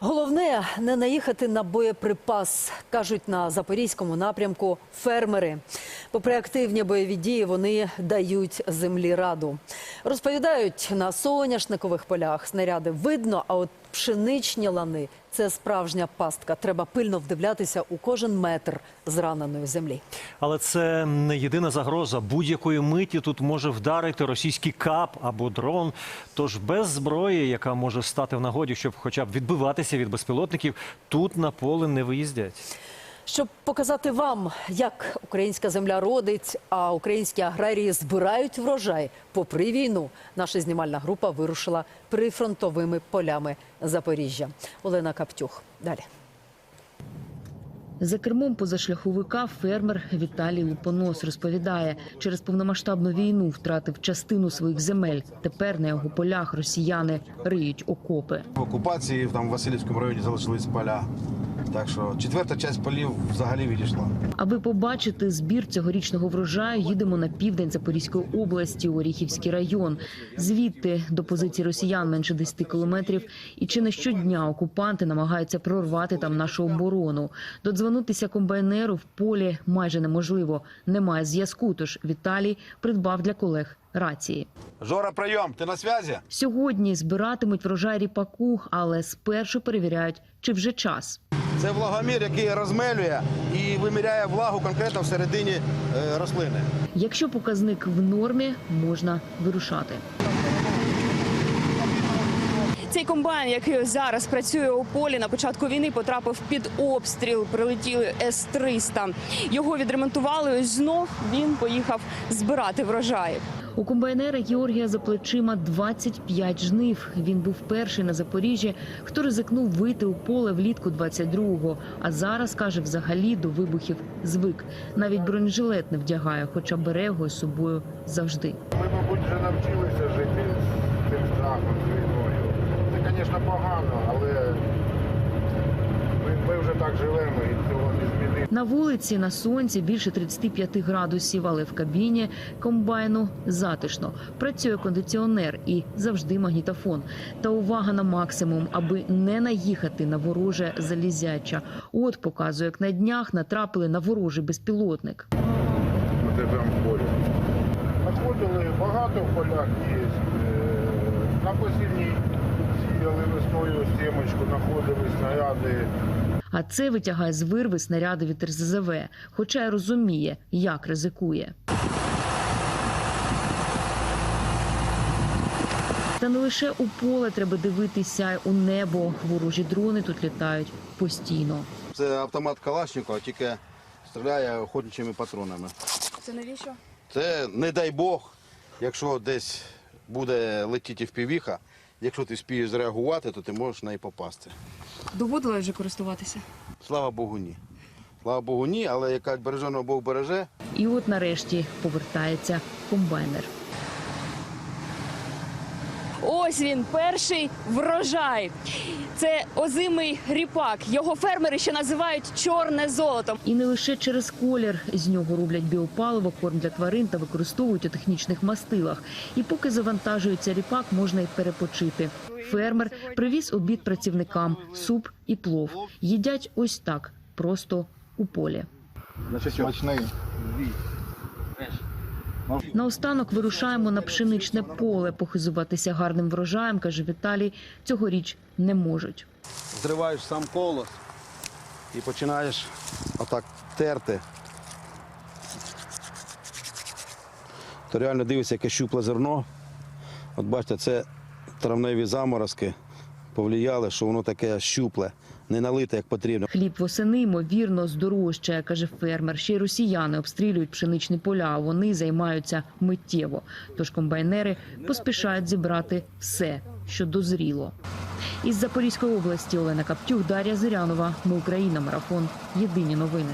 Головне не наїхати на боєприпас, кажуть на запорізькому напрямку фермери. Попри активні бойові дії, вони дають землі раду. Розповідають, на соняшникових полях снаряди видно, а от пшеничні лани це справжня пастка. Треба пильно вдивлятися у кожен метр зраненої землі. Але це не єдина загроза. Будь-якої миті тут може вдарити російський кап або дрон. Тож без зброї, яка може стати в нагоді, щоб хоча б відбиватися від безпілотників, тут на поле не виїздять. Щоб показати вам, як українська земля родить, а українські аграрії збирають врожай попри війну, наша знімальна група вирушила прифронтовими полями Запоріжжя. Олена Каптюх. Далі. За кермом позашляховика фермер Віталій Лупонос розповідає, через повномасштабну війну втратив частину своїх земель. Тепер на його полях росіяни риють окопи. В окупації там в Васильівському районі залишились поля. Так що четверта частина полів взагалі відійшла. Аби побачити збір цьогорічного врожаю, їдемо на південь Запорізької області, Оріхівський район. Звідти до позиції росіян менше 10 кілометрів. І чи не щодня окупанти намагаються прорвати там нашу оборону. Додзвонитися комбайнеру в полі майже неможливо. Немає зв'язку. Тож Віталій придбав для колег рації. Жора, прийом, ти на зв'язі? Сьогодні збиратимуть врожай ріпаку, але спершу перевіряють, чи вже час. Це влагомір, який розмелює і виміряє влагу конкретно всередині е, рослини. Якщо показник в нормі, можна вирушати. Цей комбайн, який зараз працює у полі, на початку війни потрапив під обстріл. Прилетіли С-300. Його відремонтували. Ось знов він поїхав збирати врожай. У комбайнера Георгія за плечима 25 жнив. Він був перший на Запоріжжі, хто ризикнув вийти у поле влітку 22-го. А зараз каже, взагалі до вибухів звик. Навіть бронежилет не вдягає, хоча бере його з собою завжди. Ми, мабуть, вже навчилися жити з цим страхом, з війною. Звісно, погано, але ми, ми вже так живемо і цього не змінити. На вулиці на сонці більше 35 градусів, але в кабіні комбайну затишно. Працює кондиціонер і завжди магнітофон. Та увага на максимум, аби не наїхати на вороже залізяча. От показує, як на днях натрапили на ворожий безпілотник. Ми живемо в полі. Находили багато в полях є. Е, На посівній сіяли весною знаходили снаряди. А це витягає з вирви снаряди від РЗЗВ, хоча й розуміє, як ризикує. Та не лише у поле треба дивитися, й у небо. Ворожі дрони тут літають постійно. Це автомат Калашникова, тільки стріляє охотничими патронами. Це навіщо? Це не дай Бог, якщо десь буде летіти впівіха, якщо ти спієш зреагувати, то ти можеш на неї попасти. Доводилось вже користуватися. Слава Богу, ні. Слава Богу, ні, але яка береженого Бог береже, І от нарешті повертається комбайнер. Ось він, перший врожай. Це озимий ріпак. Його фермери ще називають чорне золото. І не лише через колір з нього роблять біопаливо, корм для тварин та використовують у технічних мастилах. І поки завантажується ріпак, можна й перепочити. Фермер привіз обід працівникам суп і плов. Їдять ось так, просто у полі. Смачний. Наостанок вирушаємо на пшеничне поле. Похизуватися гарним врожаєм, каже Віталій, цьогоріч не можуть. зриваєш сам колос і починаєш отак терти. То реально дивишся, яке щупле зерно. От бачите, це травневі заморозки повлияли, що воно таке щупле, не налите, як потрібно. Хліб восени ймовірно здорожчає, каже фермер. Ще й росіяни обстрілюють пшеничні поля. а Вони займаються миттєво. Тож комбайнери поспішають зібрати все, що дозріло. Із Запорізької області Олена Каптюх, Дар'я Зирянова. Ми Україна. Марафон. Єдині новини.